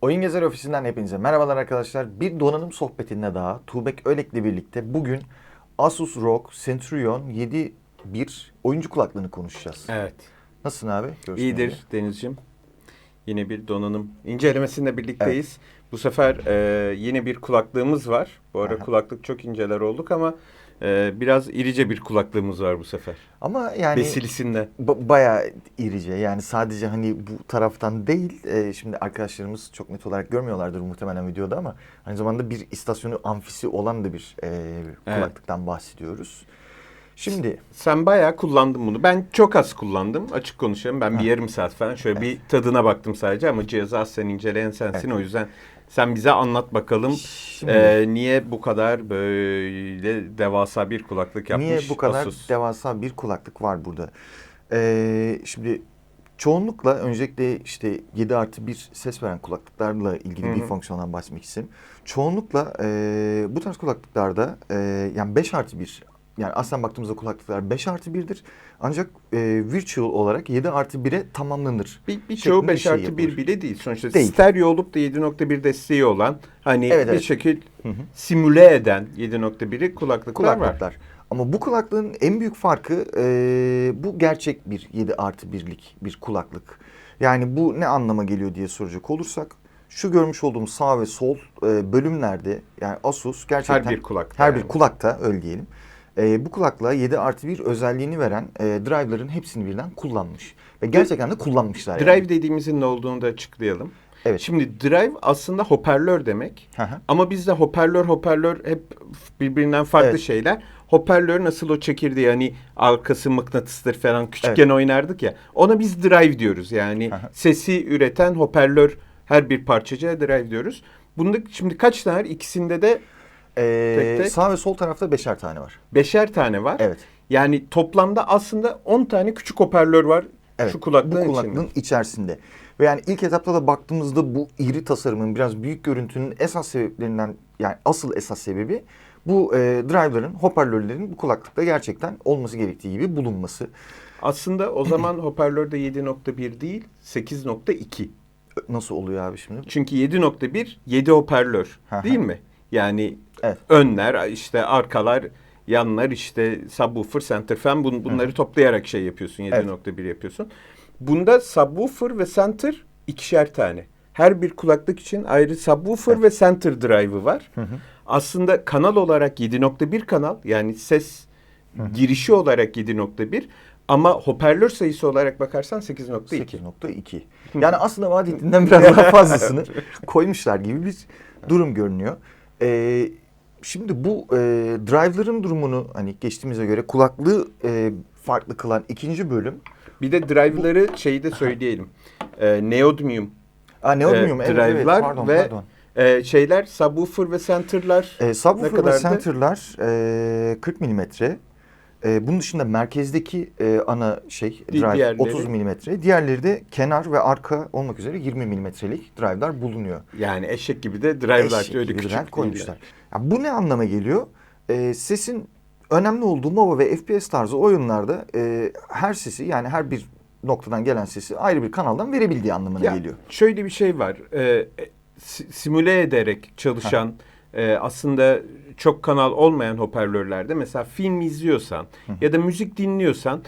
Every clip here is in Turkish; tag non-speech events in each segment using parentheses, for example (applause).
Oyun Gezer Ofisi'nden hepinize merhabalar arkadaşlar. Bir donanım sohbetinde daha Tuğbek Ölek'le birlikte bugün Asus ROG Centurion 7.1 oyuncu kulaklığını konuşacağız. Evet. Nasılsın abi? Görüşmek İyidir. Denizciğim. Yine bir donanım incelemesinde birlikteyiz. Bu sefer e, yine bir kulaklığımız var. Bu ara Aha. kulaklık çok inceler olduk ama e, biraz irice bir kulaklığımız var bu sefer. Ama yani Besilisinde. ba- bayağı irice. Yani sadece hani bu taraftan değil. e, şimdi arkadaşlarımız çok net olarak görmüyorlardır muhtemelen videoda ama aynı zamanda bir istasyonu amfisi olan da bir e, kulaklıktan bahsediyoruz. Şimdi Sen bayağı kullandın bunu. Ben çok az kullandım. Açık konuşayım. Ben bir yarım saat falan şöyle bir tadına baktım sadece ama cihazı az sen inceleyen sensin. O yüzden sen bize anlat bakalım. Şimdi- e, niye bu kadar böyle devasa bir kulaklık yapmış Niye bu kadar Asus? devasa bir kulaklık var burada? Ee, şimdi çoğunlukla öncelikle işte 7 artı 1 ses veren kulaklıklarla ilgili Hı bir fonksiyondan bahsetmek istedim. Çoğunlukla e, bu tarz kulaklıklarda e, yani 5 artı 1 yani aslında baktığımızda kulaklıklar 5 artı 1'dir. Ancak e, virtual olarak 7 artı 1'e tamamlanır. Bir, birçoğu şeklinde 5 şey artı 1 yapılır. bile değil. Sonuçta Değil. stereo olup da 7.1 desteği olan hani Evet, bir evet. şekil Hı hı. simüle eden 7.1'i kulaklıklar, var. kulaklıklar. Ama bu kulaklığın en büyük farkı e, bu gerçek bir 7 artı 1'lik bir kulaklık. Yani bu ne anlama geliyor diye soracak olursak şu görmüş olduğum sağ ve sol e, bölümlerde yani Asus gerçekten Her bir kulakta her yani. bir kulakta öyle diyelim. E, bu kulaklığa 7 artı 1 özelliğini veren e, driver'ların hepsini birden kullanmış. Ve gerçekten de kullanmışlar yani. Drive dediğimizin ne olduğunu da açıklayalım. Evet. Şimdi drive aslında hoparlör demek. Hı hı. Ama bizde hoparlör hoparlör hep birbirinden farklı Evet. şeyler. Hoparlör nasıl o çekirdeği hani arkası mıknatısdır falan küçükken oynardık ya. Ona biz drive diyoruz. Yani Aha. sesi üreten hoparlör her bir parçacığa drive diyoruz. Bunda şimdi kaç tane var? İkisinde de E, Tek tek. Sağ ve sol tarafta beşer tane var. beşer tane var. Evet. Yani toplamda aslında 10 tane küçük hoparlör var Evet, şu kulaklığın, bu kulaklığın içinde. içerisinde. Ve yani ilk etapta da baktığımızda bu iri tasarımın biraz büyük görüntünün esas sebeplerinden yani asıl esas sebebi bu e, driver'ların, hoparlörlerin bu kulaklıkta gerçekten olması gerektiği gibi bulunması. Aslında o zaman hoparlör de 7.1 değil 8.2. Nasıl oluyor abi şimdi? Çünkü 7.1 7 hoparlör değil mi? Yani Evet. önler, işte arkalar, yanlar, işte subwoofer, center fan bun, bunları toplayarak şey yapıyorsun. 7.1 yapıyorsun. Bunda subwoofer ve center ikişer tane. Her bir kulaklık için ayrı subwoofer ve center drive'ı var. Aslında kanal olarak 7.1 kanal yani ses girişi olarak 7.1 ama hoparlör sayısı olarak bakarsan 8.2. 8.2. Yani aslında vaat ettiğinden biraz daha fazlasını koymuşlar gibi bir durum görünüyor. Ee, şimdi bu e, driver'ın durumunu hani geçtiğimize göre kulaklığı e, farklı kılan ikinci bölüm. Bir de drive'ları şeyi de söyleyelim. Ee, Neodymium Aa, neodymium, e, evet, evet, pardon, ve pardon. e, şeyler subwoofer ve center'lar E, subwoofer ve center'lar e, 40 milimetre. E, bunun dışında merkezdeki e, ana şey drive diğerleri? 30 milimetre. Diğerleri de kenar ve arka olmak üzere 20 milimetrelik drive'lar bulunuyor. yani eşek gibi de drive'lar Eşek öyle gibi küçük drive koymuşlar. Ya bu ne anlama geliyor? E, sesin önemli olduğu MOBA ve FPS tarzı oyunlarda e, her sesi yani her bir noktadan gelen sesi ayrı bir kanaldan verebildiği anlamına Ya, geliyor. Şöyle bir şey var. Ee, e, si- simüle ederek çalışan e, aslında çok kanal olmayan hoparlörlerde mesela film izliyorsan ya da müzik dinliyorsan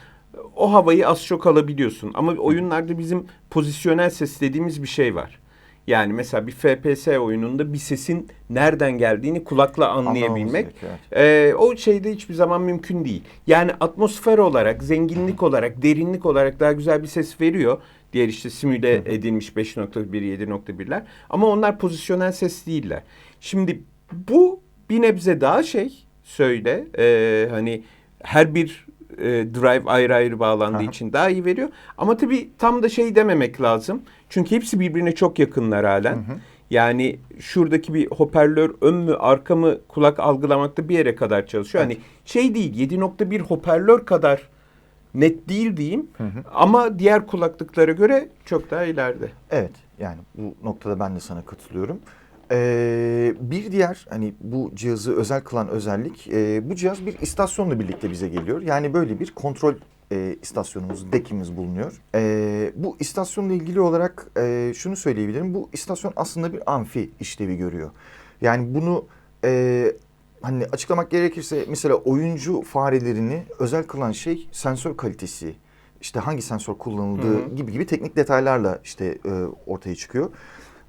o havayı az çok alabiliyorsun. Ama oyunlarda bizim pozisyonel ses dediğimiz bir şey var. Yani mesela bir FPS oyununda bir sesin nereden geldiğini kulakla anlayabilmek. Gerekiyor, Ee, o şeyde hiçbir zaman mümkün değil. Yani atmosfer olarak, zenginlik olarak, derinlik olarak daha güzel bir ses veriyor. Diğer işte simüle edilmiş 5.1, 7.1'ler. Ama onlar pozisyonel ses değiller. Şimdi bu bir nebze daha şey söyle. e, hani her bir e, drive ayrı ayrı bağlandığı Aha. için daha iyi veriyor. Ama tabii tam da şey dememek lazım. Çünkü hepsi birbirine çok yakınlar halen. Yani şuradaki bir hoparlör ön mü arka mı kulak algılamakta bir yere kadar çalışıyor. Hani şey değil 7.1 hoparlör kadar net değil diyeyim. Ama diğer kulaklıklara göre çok daha ileride. Evet yani bu noktada ben de sana katılıyorum. Ee, bir diğer hani bu cihazı özel kılan özellik e, bu cihaz bir istasyonla birlikte bize geliyor. Yani böyle bir kontrol e, istasyonumuz, dekimiz bulunuyor. E, bu istasyonla ilgili olarak e, şunu söyleyebilirim. Bu istasyon aslında bir amfi işlevi görüyor. Yani bunu e, hani açıklamak gerekirse mesela oyuncu farelerini özel kılan şey sensör kalitesi. İşte hangi sensör kullanıldığı Hı hı. gibi gibi teknik detaylarla işte e, ortaya çıkıyor.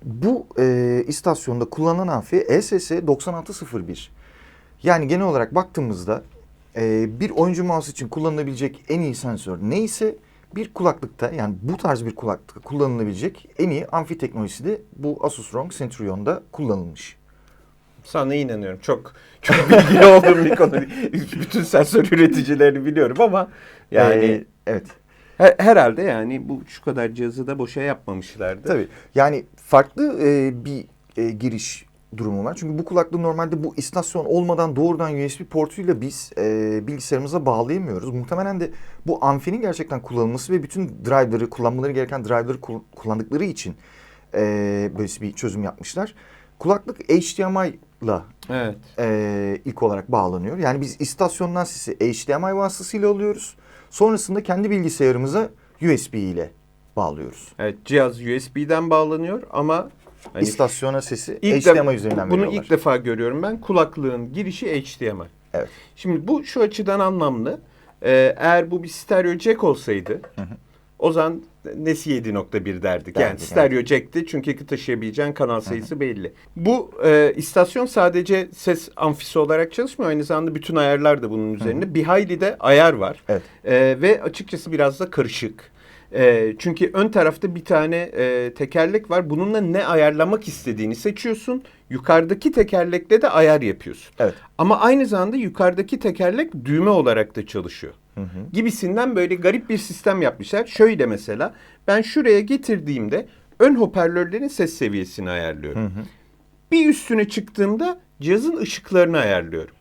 Bu e, istasyonda kullanılan amfi ESS 9601. Yani genel olarak baktığımızda e, bir oyuncu mouse için kullanılabilecek en iyi sensör neyse bir kulaklıkta yani bu tarz bir kulaklıkta kullanılabilecek en iyi amfi teknolojisi de bu Asus ROG Centurion'da kullanılmış. Sana inanıyorum. çok çok (laughs) bilgili olduğum bir konu. Bütün sensör üreticilerini biliyorum ama yani Ee, evet. Her- herhalde yani bu şu kadar cihazı da boşa yapmamışlardı. Tabii. Yani farklı e, bir e, giriş durumu var. Çünkü bu kulaklığı normalde bu istasyon olmadan doğrudan USB portuyla biz e, bilgisayarımıza bağlayamıyoruz. Muhtemelen de bu amfinin gerçekten kullanılması ve bütün driver'ı, kullanmaları gereken driver'ı kul- kullandıkları için e, böyle bir çözüm yapmışlar. Kulaklık HDMI'la Evet. e, ilk olarak bağlanıyor. Yani biz istasyondan sesi HDMI vasıtasıyla alıyoruz. Sonrasında kendi bilgisayarımıza USB ile bağlıyoruz. Evet cihaz USB'den bağlanıyor ama hani İstasyona sesi ilk HDMI de- üzerinden bunu veriyorlar. ilk defa görüyorum ben. Kulaklığın girişi HDMI. Evet. Şimdi bu şu açıdan anlamlı. Ee, eğer bu bir stereo jack olsaydı o zaman nesi 7.1 derdik. Yani Derdik, stereo jack'ti çünkü taşıyabileceğin kanal sayısı belli. Bu e, istasyon sadece ses amfisi olarak çalışmıyor. Aynı zamanda bütün ayarlar da bunun üzerinde. Bir hayli de ayar var. Evet. E, ve açıkçası biraz da karışık. E, çünkü ön tarafta bir tane e, tekerlek var. Bununla ne ayarlamak istediğini seçiyorsun. Yukarıdaki tekerlekle de ayar yapıyorsun. Evet. Ama aynı zamanda yukarıdaki tekerlek düğme olarak da çalışıyor. Hı hı. Gibisinden böyle garip bir sistem yapmışlar. Şöyle mesela ben şuraya getirdiğimde ön hoparlörlerin ses seviyesini ayarlıyorum. Hı hı. Bir üstüne çıktığımda cihazın ışıklarını ayarlıyorum.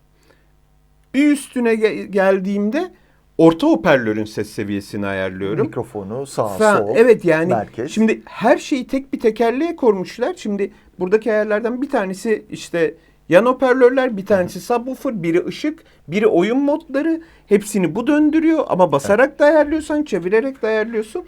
Bir üstüne ge- geldiğimde orta hoparlörün ses seviyesini ayarlıyorum. Mikrofonu sağ Fa- sol. evet yani merkez. şimdi her şeyi tek bir tekerleğe kormuşlar. Şimdi buradaki ayarlardan bir tanesi işte yan hoparlörler, bir tanesi subwoofer, biri ışık, biri oyun modları. Hepsini bu döndürüyor ama basarak da ayarlıyorsan, çevirerek de ayarlıyorsun.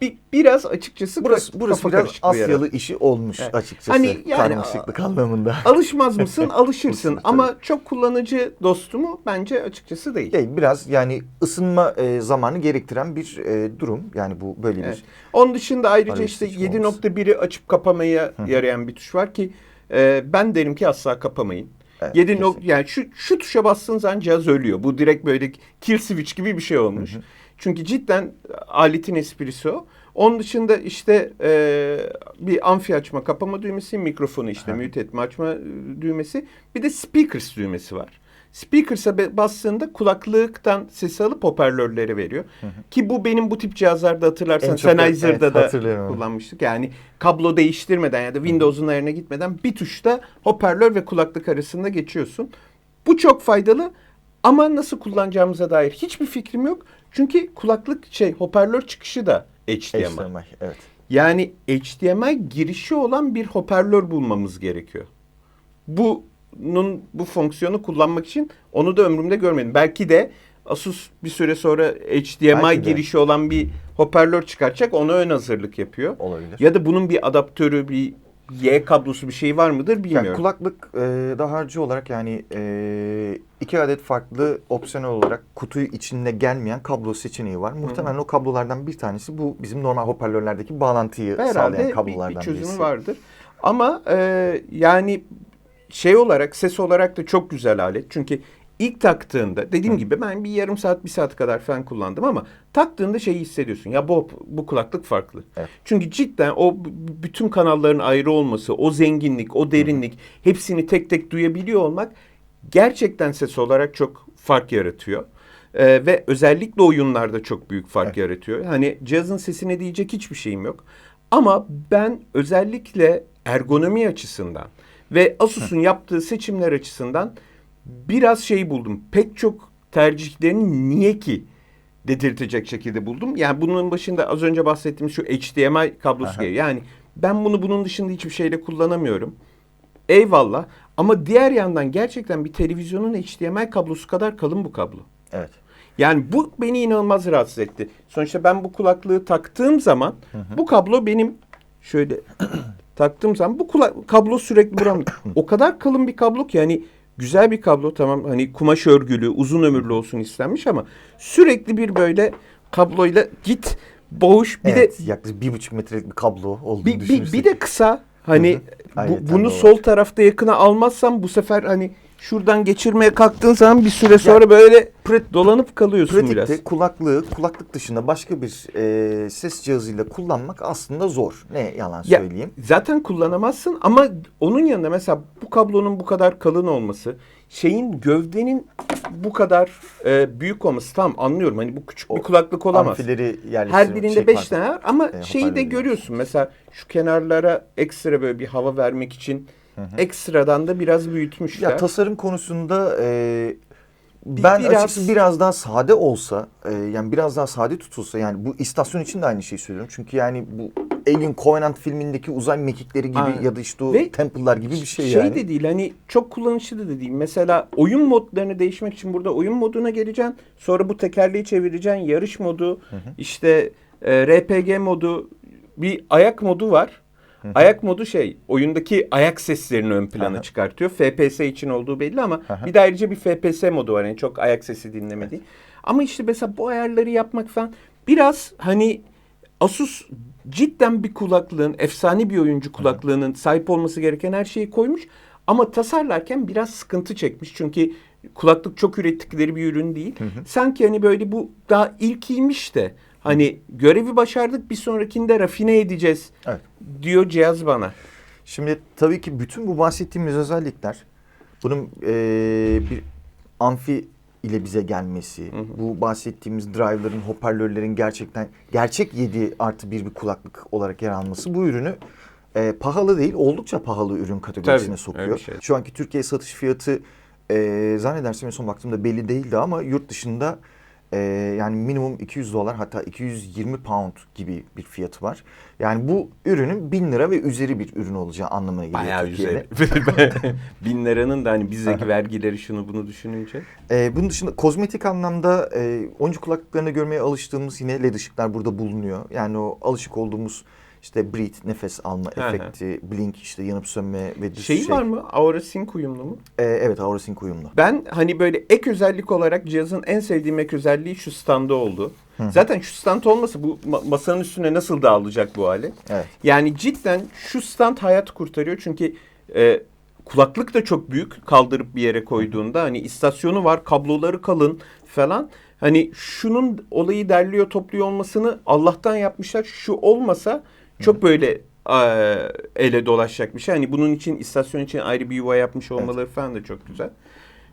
Bir, biraz açıkçası burası burası kafa biraz. Asyalı işi olmuş Evet. açıkçası. Hani yani- Karmaşıklık anlamında. (laughs) Alışmaz mısın? (laughs) Alışırsın. Ama çok kullanıcı dostu mu? Bence açıkçası değil. Değil, biraz yani ısınma e, zamanı gerektiren bir e, durum. Yani bu böyle Evet. bir Onun dışında ayrıca işte seçimi olması. 7.1'i açıp kapamaya yarayan bir tuş var ki e, ben derim ki asla kapamayın. Evet, 7 kesin. nok- yani şu şu tuşa bastığın zaman cihaz ölüyor. Bu direkt böyle kill switch gibi bir şey olmuş. Çünkü cidden aletin esprisi o. Onun dışında işte e, bir amfi açma kapama düğmesi, mikrofonu işte mute etme açma e, düğmesi, bir de speakers düğmesi var. Speakers'a bastığında kulaklıktan sesi alıp hoparlörlere veriyor. Ki bu benim bu tip cihazlarda hatırlarsan çok- Sennheiser'da evet, da (laughs) kullanmıştık. Yani kablo değiştirmeden ya da Windows'un ayarına gitmeden bir tuşta hoparlör ve kulaklık arasında geçiyorsun. Bu çok faydalı ama nasıl kullanacağımıza dair hiçbir fikrim yok. Çünkü kulaklık şey hoparlör çıkışı da HDMI. HDMI. Evet. Yani HDMI girişi olan bir hoparlör bulmamız gerekiyor. Bunun bu fonksiyonu kullanmak için onu da ömrümde görmedim. Belki de Asus bir süre sonra HDMI Belki de. girişi olan bir hoparlör çıkartacak. Ona ön hazırlık yapıyor. Olabilir. Ya da bunun bir adaptörü, bir Y kablosu bir şey var mıdır bilmiyorum. Yani kulaklık e, daha harcı olarak yani e, iki adet farklı opsiyonel olarak kutuyu içinde gelmeyen kablo seçeneği var. Muhtemelen o kablolardan bir tanesi bu bizim normal hoparlörlerdeki bağlantıyı sağlayan Herhalde bir, kablolardan bir çözümü birisi. vardır. Ama e, yani şey olarak ses olarak da çok güzel alet. Çünkü ilk taktığında dediğim gibi ben bir yarım saat bir saat kadar falan kullandım ama taktığında şeyi hissediyorsun. Ya bu bu kulaklık farklı. Evet. Çünkü cidden o bütün kanalların ayrı olması, o zenginlik, o derinlik hepsini tek tek duyabiliyor olmak gerçekten ses olarak çok fark yaratıyor. Ee, ve özellikle oyunlarda çok büyük fark Evet. yaratıyor. Hani cihazın sesine diyecek hiçbir şeyim yok. Ama ben özellikle ergonomi açısından ve Asus'un yaptığı seçimler açısından biraz şey buldum. Pek çok tercihlerini niye ki dedirtecek şekilde buldum. Yani bunun başında az önce bahsettiğim şu HDMI kablosu Aha. geliyor. Yani ben bunu bunun dışında hiçbir şeyle kullanamıyorum. Eyvallah. Ama diğer yandan gerçekten bir televizyonun HDMI kablosu kadar kalın bu kablo. Evet. Yani bu beni inanılmaz rahatsız etti. Sonuçta ben bu kulaklığı taktığım zaman bu kablo benim şöyle taktığım zaman bu kulak kablo sürekli buram. (coughs) o kadar kalın bir kablo ki yani güzel bir kablo tamam hani kumaş örgülü uzun ömürlü olsun istenmiş ama sürekli bir böyle kabloyla git boğuş bir evet, de yaklaşık bir buçuk metrelik bir kablo olduğunu bir, bir, bir de kısa hani Hı hı. bu- Ayrıca bunu sol tarafta yakına almazsam bu sefer hani şuradan geçirmeye kalktığın zaman bir süre sonra böyle dolanıp kalıyorsun Pratikte biraz. kulaklığı kulaklık dışında başka bir e, ses cihazıyla kullanmak aslında zor. Ne yalan Ya, söyleyeyim. Zaten kullanamazsın ama onun yanında mesela bu kablonun bu kadar kalın olması, şeyin gövdenin bu kadar e, büyük olması tamam anlıyorum. Hani bu küçük bir O kulaklık olamaz. Amfileri. Her birinde şey, beş tane var ama E, şeyi de görüyorsun. Mesela şu kenarlara ekstra böyle bir hava vermek için ekstradan da biraz büyütmüşler. Ya tasarım konusunda e, ben biraz- açıkçası biraz daha sade olsa, e, yani biraz daha sade tutulsa yani bu istasyon için de aynı şeyi söylüyorum. Çünkü yani bu Alien Covenant filmindeki uzay mekikleri gibi Aynen. ya da işte o Ve Temple'lar gibi bir şey, şey yani. de değil hani çok kullanışlı da değil. Mesela oyun modlarını değişmek için burada oyun moduna geleceksin. Sonra bu tekerleği çevireceksin. Yarış modu, işte e, RPG modu, bir ayak modu var. Ayak modu şey, oyundaki ayak seslerini ön plana çıkartıyor. FPS için olduğu belli ama bir de ayrıca bir FPS modu var. Yani çok ayak sesi dinlemediği. Ama işte mesela bu ayarları yapmak falan biraz hani Asus cidden bir kulaklığın, efsane bir oyuncu kulaklığının sahip olması gereken her şeyi koymuş. Ama tasarlarken biraz sıkıntı çekmiş. Çünkü kulaklık çok ürettikleri bir ürün değil. Sanki hani böyle bu daha ilkiymiş de hani görevi başardık bir sonrakinde rafine edeceğiz Evet. diyor cihaz bana. Şimdi tabii ki bütün bu bahsettiğimiz özellikler bunun e, bir amfi ile bize gelmesi, bu bahsettiğimiz driver'ların, hoparlörlerin gerçekten gerçek 7 artı 1 bir kulaklık olarak yer alması bu ürünü e, pahalı değil, oldukça pahalı ürün kategorisine Tabii, sokuyor. şey. Şu anki Türkiye satış fiyatı e, zannedersem en son baktığımda belli değildi ama yurt dışında e, yani minimum 200 dolar hatta 220 pound gibi bir fiyatı var. Yani bu ürünün 1000 lira ve üzeri bir ürün olacağı anlamına geliyor Bayağı Türkiye'de. güzel. (laughs) (laughs) Bin liranın da hani bizdeki vergileri şunu bunu düşününce. Ee, bunun dışında kozmetik anlamda e, oyuncu kulaklıklarında görmeye alıştığımız yine led ışıklar burada bulunuyor. Yani o alışık olduğumuz işte breathe, nefes alma Hı hı. efekti, blink işte yanıp sönme ve dış Şeyi şey. var mı? Aura Sync uyumlu mu? Ee, evet AuraSync uyumlu. Ben hani böyle ek özellik olarak cihazın en sevdiğim ek özelliği şu standı oldu. Zaten şu stand olmasa bu ma- masanın üstüne nasıl dağılacak bu hale? Evet. Yani cidden şu stand hayat kurtarıyor çünkü e, kulaklık da çok büyük kaldırıp bir yere koyduğunda hani istasyonu var kabloları kalın falan. Hani şunun olayı derliyor topluyor olmasını Allah'tan yapmışlar. Şu olmasa çok böyle e, ele dolaşacak bir şey. Hani bunun için istasyon için ayrı bir yuva yapmış olmaları falan da çok güzel.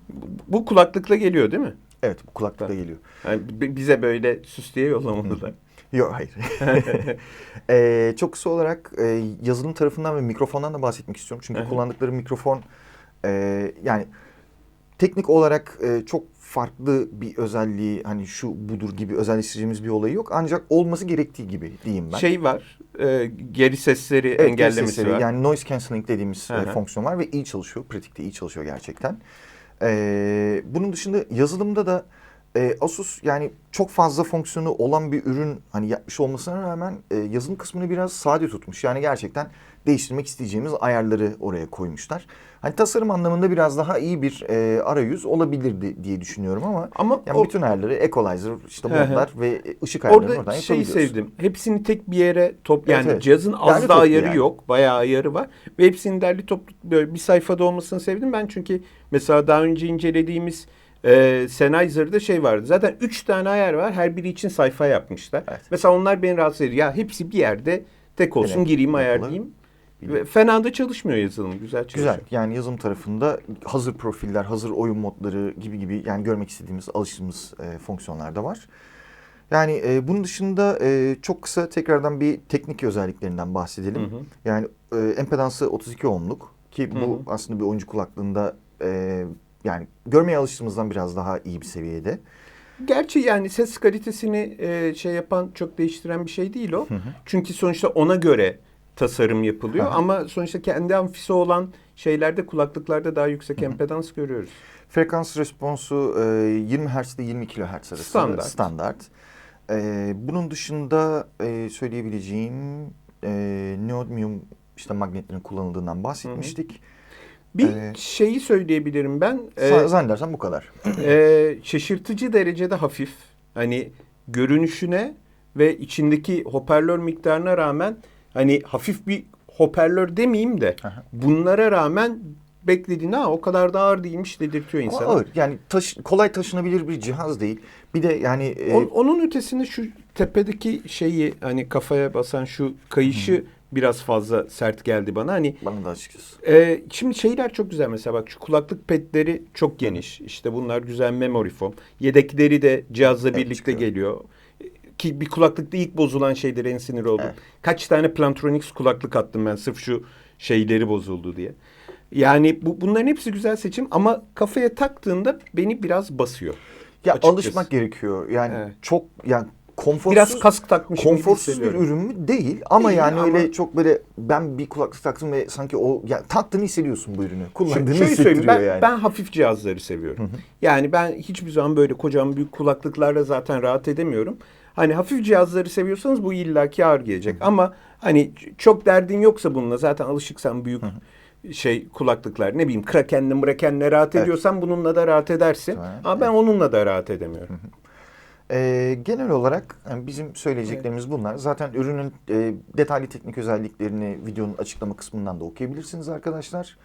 Bu, bu kulaklıkla geliyor değil mi? Evet bu kulaklıkla Tamam. geliyor. Yani bi- bize böyle süs diye yollamadılar. Yok hayır. (laughs) Ee, çok kısa olarak e, yazılım tarafından ve mikrofondan da bahsetmek istiyorum. Çünkü kullandıkları mikrofon e, yani teknik olarak e, çok farklı bir özelliği hani şu budur gibi özelleştireceğimiz bir olayı yok. Ancak olması gerektiği gibi diyeyim ben. Şey var, e, geri sesleri Evet, engellemesi sesleri, var. Yani noise cancelling dediğimiz Hı e, fonksiyon var ve iyi çalışıyor. Pratikte iyi çalışıyor gerçekten. Ee, bunun dışında yazılımda da e, Asus yani çok fazla fonksiyonu olan bir ürün hani yapmış olmasına rağmen e, yazılım kısmını biraz sade tutmuş. Yani gerçekten değiştirmek isteyeceğimiz ayarları oraya koymuşlar. Hani tasarım anlamında biraz daha iyi bir e, arayüz olabilirdi diye düşünüyorum ama Ama yani o- bütün ayarları equalizer, işte modlar ve ışık ayarlarını Orada oradan şeyi sevdim. Hepsini tek bir yere top yani Evet, evet. cihazın az Derli da ayarı yani. yok. Bayağı ayarı var. Ve hepsinin derli toplu böyle bir sayfada olmasını sevdim ben çünkü mesela daha önce incelediğimiz e, Sennheiser'da şey vardı. Zaten üç tane ayar var. Her biri için sayfa yapmışlar. Evet. Mesela onlar beni rahatsız ediyor. Ya hepsi bir yerde tek olsun Yine gireyim ayarlayayım. Ve fena da çalışmıyor yazılım. Güzel çalışıyor. Güzel. Yani yazılım tarafında hazır profiller, hazır oyun modları gibi gibi yani görmek istediğimiz, alıştığımız e, fonksiyonlar da var. Yani e, bunun dışında e, çok kısa tekrardan bir teknik özelliklerinden bahsedelim. Hı hı. Yani e, empedansı 32 ohmluk ki bu Hı hı. aslında bir oyuncu kulaklığında e, yani görmeye alıştığımızdan biraz daha iyi bir seviyede. Gerçi yani ses kalitesini e, şey yapan çok değiştiren bir şey değil o. Çünkü sonuçta ona göre tasarım yapılıyor Hı hı. ama sonuçta kendi amfisi olan şeylerde kulaklıklarda daha yüksek empedans görüyoruz. Frekans responsu e, 20 Hz ile 20 kHz arasında Standart. standart. E, bunun dışında e, söyleyebileceğim e, neodymium işte magnetlerin kullanıldığından bahsetmiştik. Bir Ee, şeyi söyleyebilirim ben. Sa- Zannedersem bu kadar. Ee, (clears throat) şaşırtıcı derecede hafif. Hani görünüşüne ve içindeki hoparlör miktarına rağmen hani hafif bir hoparlör demeyeyim de Aha. bunlara rağmen beklediğin ha o kadar da ağır değilmiş dedirtiyor Ama insana. ağır. Yani taşı- kolay taşınabilir bir cihaz değil. Bir de yani e, O- onun ötesinde şu tepedeki şeyi hani kafaya basan şu kayışı biraz fazla sert geldi bana. Hani bana da açıkçası. Ee, şimdi şeyler çok güzel mesela bak şu kulaklık petleri çok geniş. İşte bunlar güzel memory foam. Yedekleri de cihazla Evet, birlikte çıkıyor. geliyor. Ki bir kulaklıkta ilk bozulan şeydir en sinir oldum. Evet. Kaç tane Plantronics kulaklık attım ben sırf şu şeyleri bozuldu diye. Yani bu, bunların hepsi güzel seçim ama kafaya taktığında beni biraz basıyor. Ya Açıkçası. alışmak gerekiyor. Yani Evet. çok yani konforsuz Biraz kask takmış konforsuz bir ürün mü? Değil. Ama Değil yani ama- öyle çok böyle ben bir kulaklık taktım ve sanki o ya taktığını hissediyorsun bu ürünü. Kullandığını Şöyle hissettiriyor ben, yani. ben hafif cihazları seviyorum. Yani ben hiçbir zaman böyle kocaman büyük kulaklıklarla zaten rahat edemiyorum. Hani hafif cihazları seviyorsanız bu illaki ağır gelecek. Ama hani çok derdin yoksa bununla zaten alışıksan büyük şey kulaklıklar ne bileyim krakenle mrakenle rahat Evet. ediyorsan bununla da rahat edersin. Evet. Ama ben onunla da rahat edemiyorum. Ee, genel olarak yani bizim söyleyeceklerimiz bunlar. Zaten ürünün e, detaylı teknik özelliklerini videonun açıklama kısmından da okuyabilirsiniz arkadaşlar.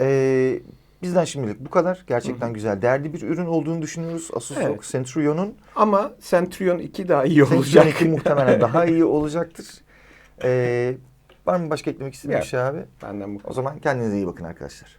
Ee, bizden şimdilik bu kadar. Gerçekten güzel, değerli bir ürün olduğunu düşünüyoruz. Asus Evet. ROG Centurion'un. Ama Centurion 2 daha iyi olacak. Centurion 2 muhtemelen (laughs) daha iyi olacaktır. Ee, var mı başka eklemek istediğin bir şey abi? Benden bu O zaman kendinize iyi bakın arkadaşlar.